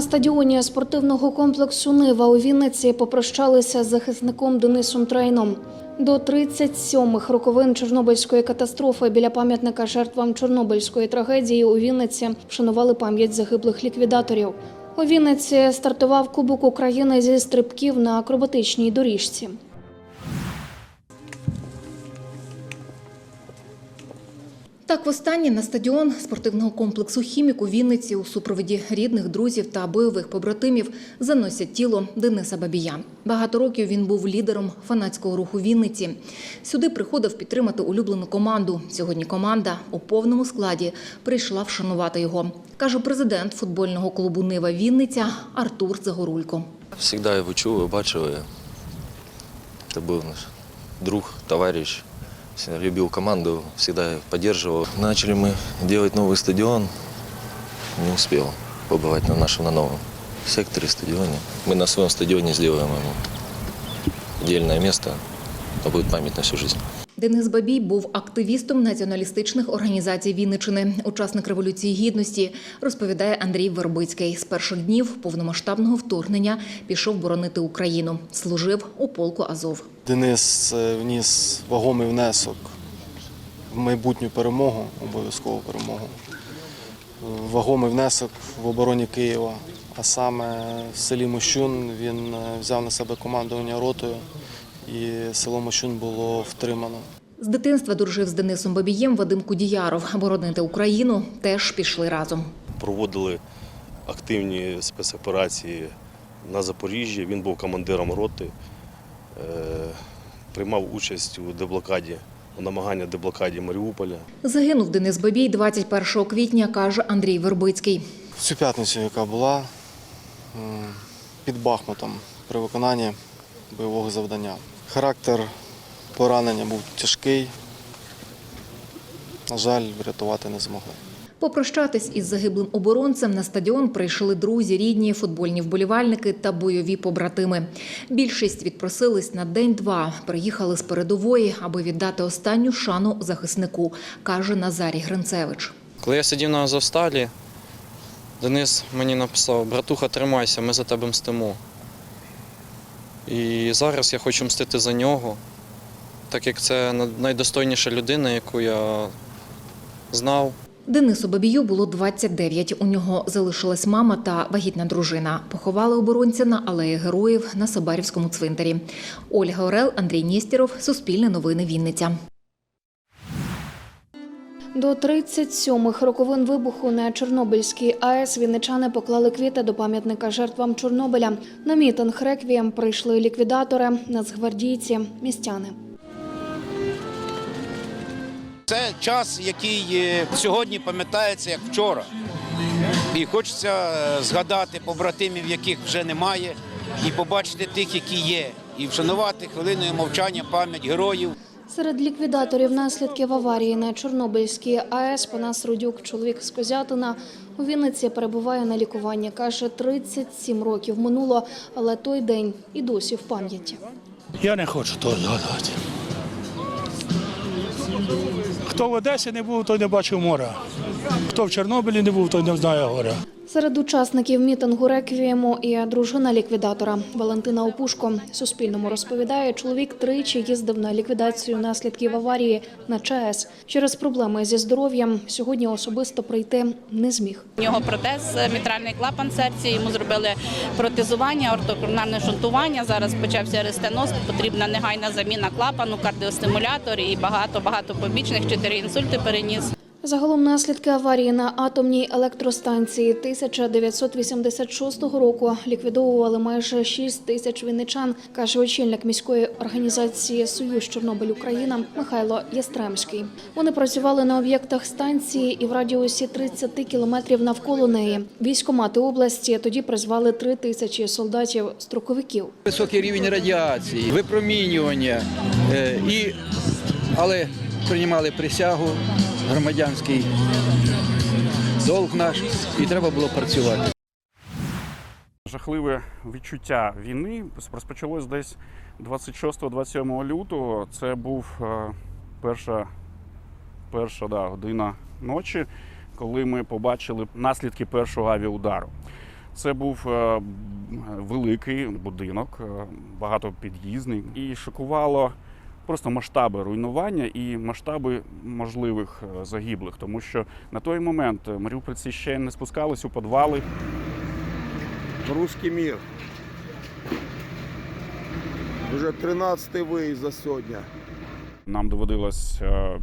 Стадіоні спортивного комплексу Нива у Вінниці попрощалися з захисником Денисом Трейном. До 37-х роковин Чорнобильської катастрофи біля пам'ятника жертвам Чорнобильської трагедії у Вінниці вшанували пам'ять загиблих ліквідаторів. У Вінниці стартував Кубок України зі стрибків на акробатичній доріжці. Так, востаннє на стадіон спортивного комплексу Хімік у Вінниці у супроводі рідних, друзів та бойових побратимів заносять тіло Дениса Бабія. Багато років він був лідером фанатського руху Вінниці. Сюди приходив підтримати улюблену команду. Сьогодні команда у повному складі прийшла вшанувати його, каже президент футбольного клубу Нива Вінниця Артур Загорулько. Всегда его чув, бачив. і Это был наш друг, товарищ. Любил команду, всегда поддерживал. Начали мы делать новый стадион. Не успел побывать на нашем на новом секторе стадионе. Мы на своем стадионе сделаем ему отдельное место. Это будет память на всю жизнь. Денис Бабій був активістом націоналістичних організацій Вінничини, учасник революції гідності, розповідає Андрій Вербицький. З перших днів повномасштабного вторгнення пішов боронити Україну. Служив у полку Азов. Денис е, вніс вагомий внесок в майбутню перемогу, обов'язкову перемогу. Е, Вагомий внесок в обороні Києва. А саме в селі Мощун він е, взяв на себе командування ротою, і село Мощун було втримано. З дитинства дружив з Денисом Бабієм Вадим Кудіяров. Боронити Україну теж пішли разом. проводили активні спецоперації на Запоріжжі. Він був командиром роти, е, приймав участь у деблокаді, у намаганні деблокаді Маріуполя. Загинув Денис Бабій 21 квітня, каже Андрій Вербицький. Цю п'ятницю, яка була під Бахмутом при виконанні бойового завдання. Характер поранення був тяжкий. На жаль, врятувати не змогли. Попрощатись із загиблим оборонцем на стадіон прийшли друзі, рідні, футбольні вболівальники та бойові побратими. Більшість відпросились на день-два. Приїхали з передової, аби віддати останню шану захиснику, каже Назарій Гринцевич. Коли я сидів на Азовсталі, Денис мені написав: Братуха, тримайся, ми за тебе мстимо. І зараз я хочу мстити за нього, так як це найдостойніша людина, яку я знав. Денису Бабію було 29. У нього залишилась мама та вагітна дружина. Поховали оборонця на алеї героїв на Собарівському цвинтарі. Ольга Орел, Андрій Нєстєров, Суспільне новини Вінниця. До 37-х роковин вибуху на Чорнобильській АЕС вінничани поклали квіти до пам'ятника жертвам Чорнобиля. На мітинг реквієм прийшли ліквідатори, нацгвардійці, містяни. Це час, який е, сьогодні пам'ятається як вчора. І хочеться е, згадати побратимів, яких вже немає, і побачити тих, які є, і вшанувати хвилиною мовчання пам'ять героїв. Серед ліквідаторів наслідків аварії на Чорнобильській АЕС Панас Рудюк, чоловік з Козятина, у Вінниці перебуває на лікуванні. Каже, 37 років минуло, але той день і досі в пам'яті. Я не хочу того згадувати. Хто в Одесі не був, той не бачив моря. Хто в Чорнобилі не був, той не знає горя. Серед учасників мітингу реквієму і дружина ліквідатора Валентина Опушко. Суспільному розповідає, чоловік тричі їздив на ліквідацію наслідків аварії на ЧАЕС. Через проблеми зі здоров'ям сьогодні особисто прийти не зміг. У нього протез, мітральний клапан серця, йому зробили протезування, ортокоронарне шунтування. Зараз почався рестеноз, потрібна негайна заміна клапану, кардіостимулятор і багато-багато побічних, чотири інсульти переніс. Загалом наслідки аварії на атомній електростанції 1986 року ліквідовували майже 6 тисяч вінничан, каже очільник міської організації Союз Чорнобиль Україна Михайло Ястремський. Вони працювали на об'єктах станції і в радіусі 30 кілометрів навколо неї. Військомати області тоді призвали 3 тисячі солдатів строковиків. високий рівень радіації, випромінювання, е, і, але приймали присягу, громадянський долг наш, і треба було працювати. Жахливе відчуття війни розпочалось десь 26-27 лютого. Це був е, перша, перша да, година ночі, коли ми побачили наслідки першого авіаудару. Це був е, великий будинок, е, багатопід'їзний, і шокувало просто масштаби руйнування і масштаби можливих е, загиблих, тому що на той момент е, маріупольці ще не спускались у підвали. Руський мір. Уже 13-й виїзд за сьогодні. Нам доводилось е,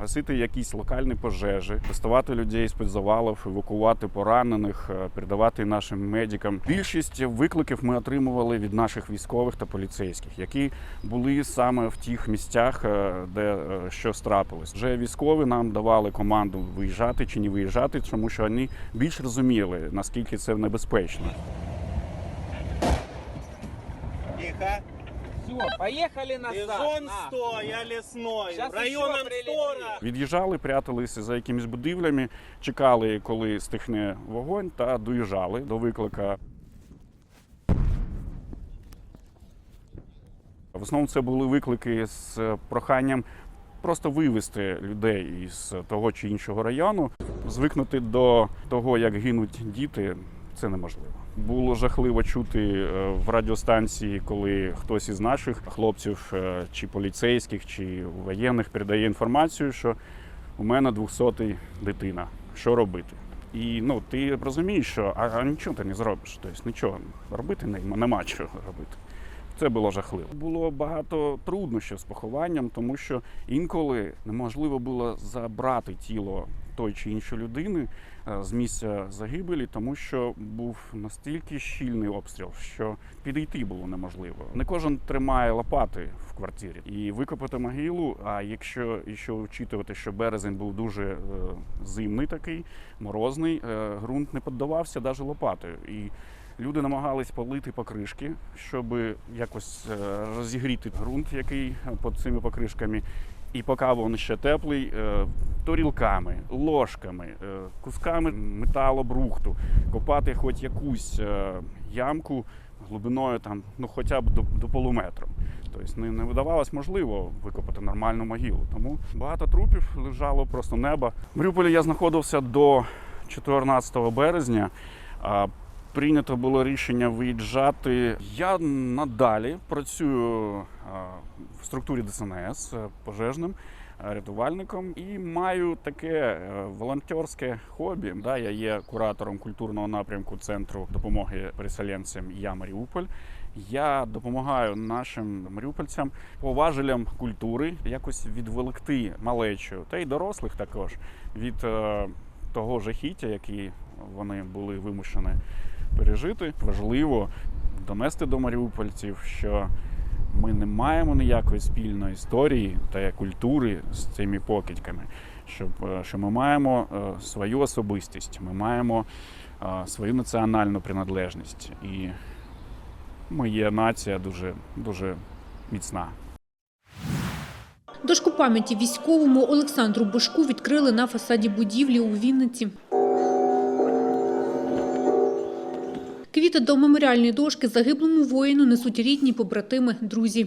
гасити якісь локальні пожежі, доставати людей з-під завалів, евакувати поранених, е, передавати нашим медикам. Більшість викликів ми отримували від наших військових та поліцейських, які були саме в тих місцях, е, де е, щось трапилось. Вже військові нам давали команду виїжджати чи не виїжджати, тому що вони більш розуміли, наскільки це небезпечно. Все, поехали на Бизон 100, я лесной. Районом 100. Від'їжджали, пряталися за якимись будівлями, чекали, коли стихне вогонь, та доїжджали до виклика. В основному це були виклики з проханням просто вивезти людей із того чи іншого району. Звикнути до того, як гинуть діти, це неможливо. Було жахливо чути е, в радіостанції, коли хтось із наших хлопців, е, чи поліцейських, чи воєнних передає інформацію, що у мене 200-й дитина. Що робити? І ну ти розумієш, що а, а нічого ти не зробиш. Тобто нічого робити не, нема чого робити. Це було жахливо. Було багато труднощів з похованням, тому що інколи неможливо було забрати тіло тої чи іншої людини е, з місця загибелі, тому що був настільки щільний обстріл, що підійти було неможливо. Не кожен тримає лопати в квартирі і викопати могилу. А якщо ще вчитувати, що березень був дуже е, зимний такий, морозний, е, ґрунт не піддавався навіть лопатою. І Люди намагались полити покришки, щоб якось розігріти ґрунт, який під цими покришками. І поки він ще теплий, е, тарілками, ложками, е, кусками металобрухту, копати хоч якусь е, ямку глибиною там, ну хоча б до, до полуметру. Тобто не, не видавалось можливо викопати нормальну могилу. Тому багато трупів лежало просто небо. В Маріуполі я знаходився до 14 березня. Прийнято було рішення виїжджати. Я надалі працюю в структурі ДСНС е, пожежним е, рятувальником і маю таке е, волонтерське хобі. Да, я є куратором культурного напрямку центру допомоги переселенцям Я Маріуполь. Я допомагаю нашим маріупольцям, поважелям культури, якось відволікти малечу та й дорослих також від того жахіття, який вони були вимушені пережити. Важливо донести до маріупольців, що ми не маємо ніякої спільної історії та культури з цими покидьками. Щоб, е, що ми маємо е, свою особистість, ми маємо е, свою національну приналежність. І ми є нація дуже, дуже міцна. Дошку пам'яті військовому Олександру Бошку відкрили на фасаді будівлі у Вінниці. Квіти до меморіальної дошки загиблому воїну несуть рідні, побратими, друзі.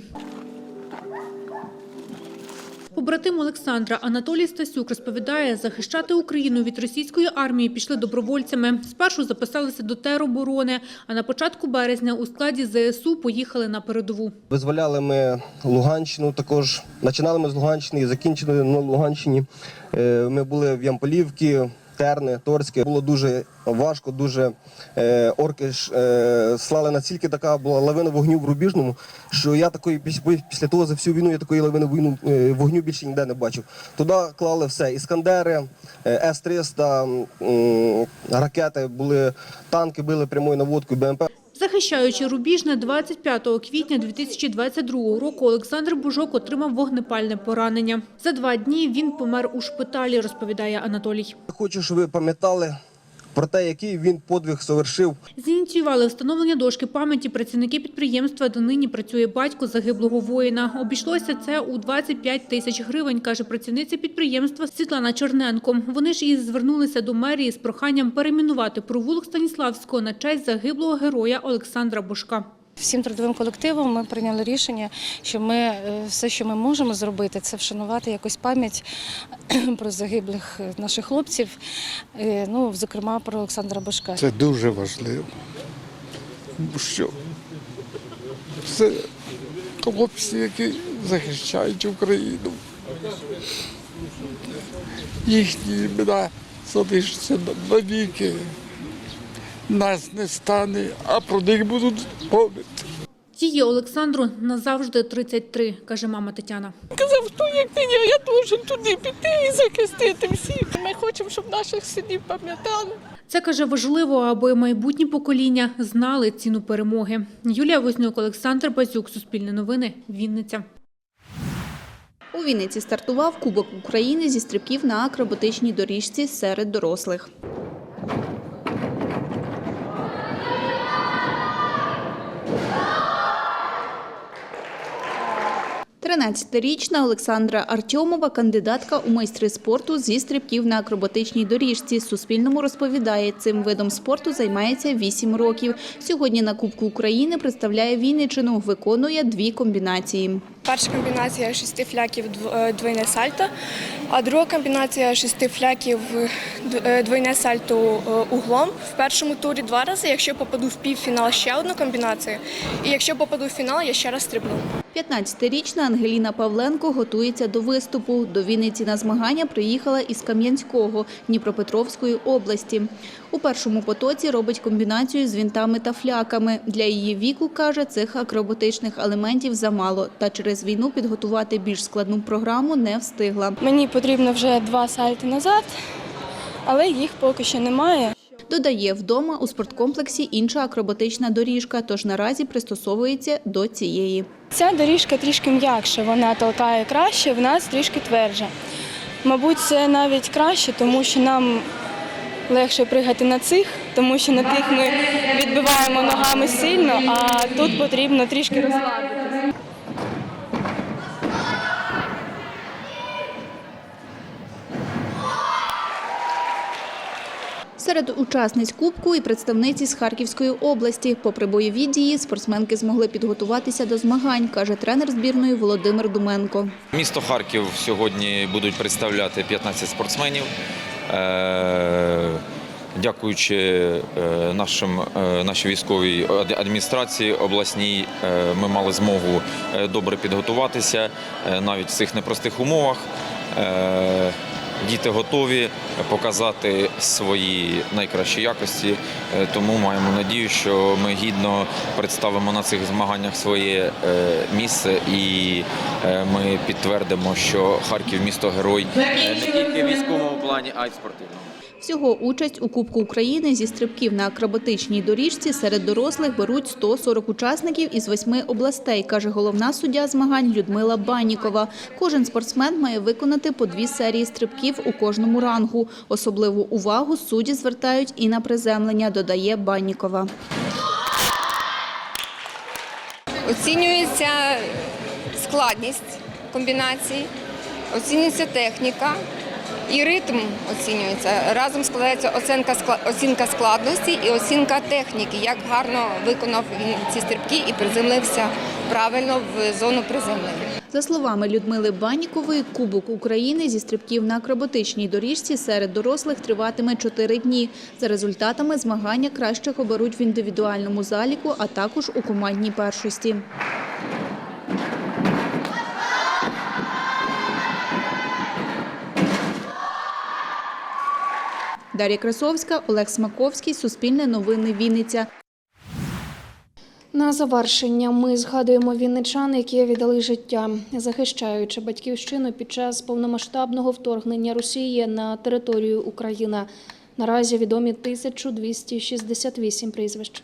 Побратим Олександра Анатолій Стасюк розповідає, захищати Україну від російської армії пішли добровольцями. Спершу записалися до тероборони, а на початку березня у складі ЗСУ поїхали на передову. Визволяли ми Луганщину також. Починали ми з Луганщини і закінчили на Луганщині. Е, Ми були в Ямполівці, Терни, Торське. Було дуже важко, дуже е, орки ж е, слали настільки така була лавина вогню в Рубіжному, що я такої після, того за всю війну я такої лавини війну, е, вогню більше ніде не бачив. Туди клали все: іскандери, е, С-300, е, ракети, були танки, били прямою наводкою БМП. Захищаючи Рубіжне 25 квітня 2022 року, Олександр Бужок отримав вогнепальне поранення. За два дні він помер у шпиталі, розповідає Анатолій. Хочу, щоб ви пам'ятали про те, який він подвиг совершив. Зініціювали встановлення дошки пам'яті працівники підприємства, де нині працює батько загиблого воїна. Обійшлося це у 25 тисяч гривень, каже працівниця підприємства Світлана Черненко. Вони ж і звернулися до мерії з проханням перейменувати провулок Станіславського на честь загиблого героя Олександра Бошка. Всім трудовим колективом ми прийняли рішення, що ми е, все, що ми можемо зробити, це вшанувати якось пам'ять про загиблих е, наших хлопців, е, ну, зокрема про Олександра Башка. Це дуже важливо. Що це хлопці, які захищають Україну. Їхні імена залишаться навіки. Нас не стане, а про них будуть пам'ятати. Її Олександру назавжди 33, каже мама Тетяна. Казав, хто як не я, я должен туди піти і захистити всіх. Ми хочемо, щоб наших синів пам'ятали. Це каже важливо, аби майбутні покоління знали ціну перемоги. Юлія Вознюк, Олександр Базюк, Суспільне новини, Вінниця. У Вінниці стартував Кубок України зі стрибків на акробатичній доріжці серед дорослих. Тринадцятирічна Олександра Артьомова, кандидатка у майстри спорту зі стрибків на акробатичній доріжці. Суспільному розповідає, цим видом спорту займається 8 років. Сьогодні на Кубку України представляє Вінниччину, виконує дві комбінації. Перша комбінація шести фляків е, двойне сальто, а друга комбінація шести фляків е, двойне сальто е, углом. В першому турі два рази. Якщо попаду в півфінал, ще одну комбінацію. І якщо попаду в фінал, я ще раз стрибну. 15-річна Ангеліна Павленко готується до виступу. До Вінниці на змагання приїхала із Кам'янського Дніпропетровської області. У першому потоці робить комбінацію з вінтами та фляками. Для її віку, каже, цих акробатичних елементів замало. Та через війну підготувати більш складну програму не встигла. Мені потрібно вже два сальти назад, але їх поки що немає. Додає, вдома у спорткомплексі інша акробатична доріжка, тож наразі пристосовується до цієї. Ця доріжка трішки м'якша, вона толкає краще, в нас трішки тверджа. Мабуть, це навіть краще, тому що нам легше пригати на цих, тому що на тих ми відбиваємо ногами сильно, а тут потрібно трішки розслабитися. Серед учасниць Кубку і представниці з Харківської області. Попри бойові дії, спортсменки змогли підготуватися до змагань, каже тренер збірної Володимир Думенко. Місто Харків сьогодні будуть представляти 15 спортсменів. Е, Дякуючи е, нашим, е, нашій військовій ад- адміністрації обласній, ми мали змогу добре підготуватися навіть в цих непростих умовах. Діти готові показати свої найкращі якості, Е, тому маємо надію, що ми гідно представимо на цих змаганнях своє е, місце і е, ми підтвердимо, що Харків місто герой не тільки в військовому плані, а й спортивному. Всього участь у Кубку України зі стрибків на акробатичній доріжці серед дорослих беруть 140 учасників із восьми областей, каже головна суддя змагань Людмила Баннікова. Кожен спортсмен має виконати по дві серії стрибків у кожному рангу. Особливу увагу судді звертають і на приземлення, додає Баннікова. Оцінюється складність комбінацій, оцінюється техніка і ритм оцінюється. Разом складається оцінка, оцінка складності і оцінка техніки, як гарно виконав він ці стрибки і приземлився правильно в зону приземлення. За словами Людмили Баннікової, Кубок України зі стрибків на акробатичній доріжці серед дорослих триватиме 4 дні. За результатами змагання кращих оберуть в індивідуальному заліку, а також у командній першості. Дар'я Красовська, Олег Смаковський, Суспільне новини Вінниця. На завершення ми згадуємо вінничан, які віддали життя, захищаючи батьківщину під час повномасштабного вторгнення Росії на територію України. Наразі відомі 1268 прізвищ.